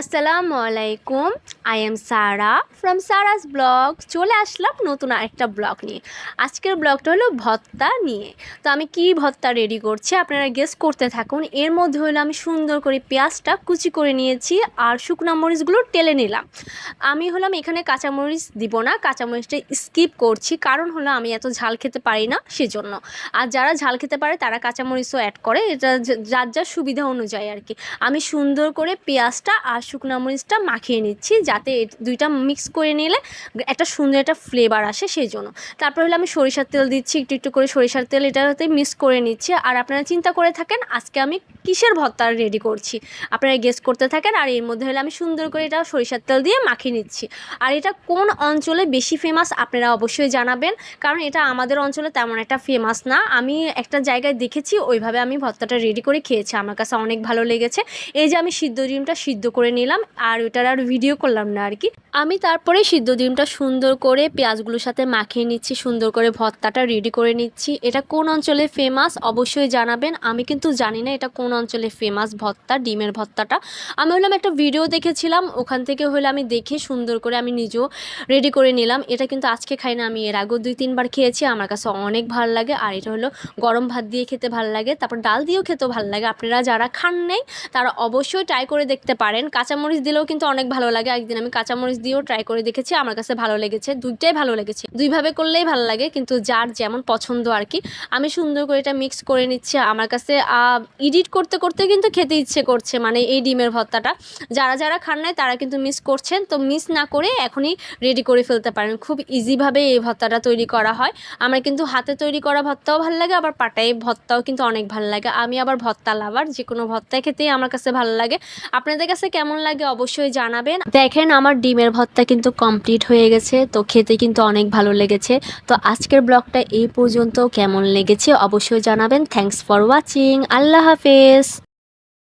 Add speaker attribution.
Speaker 1: আসসালামু আলাইকুম I am Sara from Sara's blog চলে আসলাম নতুন আরেকটা ব্লগ নিয়ে। আজকের ব্লগটা হলো ভত্তা নিয়ে। তো আমি কি ভত্তা রেডি করছি আপনারা গেস করতে থাকুন। এর মধ্যে হলো আমি সুন্দর করে পেঁয়াজটা কুচি করে নিয়েছি আর শুকনা মরিচগুলো টেলে নিলাম। আমি হলাম এখানে কাঁচামরিচ দিব না, কাঁচামরিচটা স্কিপ করছি। কারণ হলো আমি এত ঝাল খেতে পারি না সেজন্য। আর যারা ঝাল খেতে পারে তারা কাঁচামরিচও অ্যাড করে। এটা যার যার সুবিধা অনুযায়ী আর কি। আমি সুন্দর করে পেঁয়াজটা আর শুকনো মরিচটা মাখিয়ে নিচ্ছি যাতে দুইটা মিক্স করে নিলে একটা সুন্দর একটা ফ্লেভার আসে সেই জন্য তারপর হলো আমি সরিষার তেল দিচ্ছি, একটু একটু করে সরিষার তেল এটাতে মিক্স করে নিচ্ছি। আর আপনারা চিন্তা করে থাকেন, আজকে আমি কিসের ভর্তা রেডি করছি? আপনারা গেস করতে থাকেন, আর এর মধ্যে হলে আমি সুন্দর করে এটা সরিষার তেল দিয়ে মাখিয়ে নিচ্ছি। আর এটা কোন অঞ্চলে বেশি ফেমাস আপনারা অবশ্যই জানাবেন, কারণ এটা আমাদের অঞ্চলে তেমন একটা ফেমাস না। আমি একটা জায়গায় দেখেছি, ওইভাবে আমি ভর্তাটা রেডি করে খেয়েছি। আমার কাছে অনেক ভালো লেগেছে। এই যে আমি সিদ্ধ ডিমটা সিদ্ধ করে নিলাম, আর ওইটার আর ভিডিও করলাম না আর কি। আমি তারপরে সিদ্ধ ডিমটা সুন্দর করে পেঁয়াজগুলোর সাথে মাখিয়ে নিচ্ছি, সুন্দর করে ভর্তাটা রেডি করে নিচ্ছি। এটা কোন অঞ্চলে ফেমাস অবশ্যই জানাবেন। আমি কিন্তু জানি না এটা কোন অঞ্চলে ফেমাস ভত্তা, ডিমের ভত্তাটা। আমি হলাম একটা ভিডিও দেখেছিলাম, ওখান থেকে হলে আমি দেখে সুন্দর করে আমি নিজেও রেডি করে নিলাম। এটা কিন্তু আজকে খাই না, আমি এর আগেও দুই, তিনবার খেয়েছি, আমার কাছে অনেক ভালো লাগে। আর এটা হলো গরম ভাত দিয়ে খেতে ভালো লাগে, তারপর ডাল দিয়েও খেতেও ভালো লাগে। আপনারা যারা খান নেই, তারা অবশ্যই ট্রাই করে দেখতে পারেন। কাঁচামরিচ দিলেও কিন্তু অনেক ভালো লাগে। একদিন আমি কাঁচামরিচ দিয়েও ট্রাই করে দেখেছি, আমার কাছে ভালো লেগেছে, দুইটাই ভালো লেগেছে। দুইভাবে করলেই ভালো লাগে, কিন্তু যার যেমন পছন্দ আর কি, আমি সুন্দর করে এটা মিক্স করে নিচ্ছি। আমার কাছে এডিট করতে করতে কিন্তু খেতে ইচ্ছে করছে মানে এই ডিমের ভর্তাটা। যারা যারা খান নাই তারা কিন্তু মিস করছেন, তো মিস না করে এখনই রেডি করে ফেলতে পারেন। খুব ইজিভাবে এই ভর্তাটা তৈরি করা হয়। আমার কিন্তু হাতে তৈরি করা ভর্তাও ভালো লাগে, আবার পাটায় ভর্তাও কিন্তু অনেক ভালো লাগে। আমি আবার ভর্তা লাভার যে কোনো ভর্তা খেতেই আমার কাছে ভালো লাগে। আপনাদের কাছে কেমন লাগে অবশ্যই জানাবেন। দেখেন আমার ডিমের ভর্তা কিন্তু কমপ্লিট হয়ে গেছে, তো খেতে কিন্তু অনেক ভালো লেগেছে। তো আজকের ব্লগটা এই পর্যন্ত কেমন লেগেছে অবশ্যই জানাবেন। থ্যাঙ্কস ফর ওয়াচিং আল্লাহ হাফেজ। Peace.